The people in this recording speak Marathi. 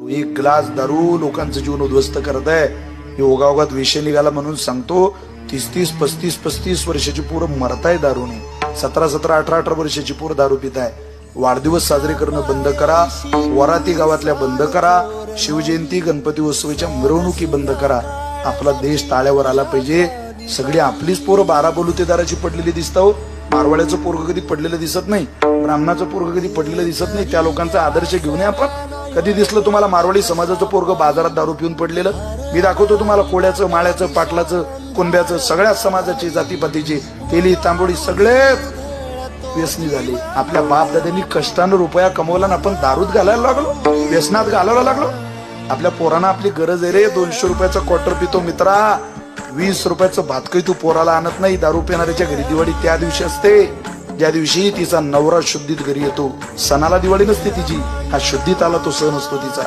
एक ग्लास दारू लोकांचं जीवन उद्ध्वस्त करत आहे. हे ओगावगात विषय निघाला म्हणून सांगतो तीस तीस पस्तीस पस्तीस वर्षाची पोरं मरताय दारूने. सतरा सतरा अठरा अठरा वर्षाची पोरं दारू पित आहे वाढदिवस साजरे करणं बंद करा वराती गावातल्या बंद करा शिवजयंती गणपती उत्सवाच्या मिरवणुकी बंद करा. आपला देश ताळ्यावर आला पाहिजे. सगळी आपलीच पोरं बारा बलुतेदाराची पडलेली दिसतो हो. मारवाड्याचं पोरग कधी पडलेलं दिसत नाही ब्राह्मणाचं पोरग कधी पडलेलं दिसत नाही त्या लोकांचा आदर्श घेऊन ये आपण. कधी दिसलं तुम्हाला मारवाडी समाजाचं पोरग बाजारात दारू पिऊन पडलेलं? मी दाखवतो तुम्हाला कोड्याचं माळ्याचं पाटलाचं कुंब्याचं सगळ्या समाजाची जातीपातीची तेली तांबोळी सगळे व्यसनी झाली. आपल्या बाप दादांनी कष्टानं रुपया कमवला ना आपण दारूत घालायला लागलो व्यसनात घालायला लागलो. आपल्या पोरांना आपली गरज आहे रे दोनशे रुपयाचा क्वार्टर पितो मित्रा. वीस रुपयाचं भातकही तू पोराला आणत नाही दारू पिणाऱ्याच्या घरी दिवाळी त्या दिवशी असते. ज्या दिवशी तिचा नवरा शुद्धीत घरी येतो सणाला दिवाळी नसते तिची हा शुद्धीत आला तो सण असतो तिचा.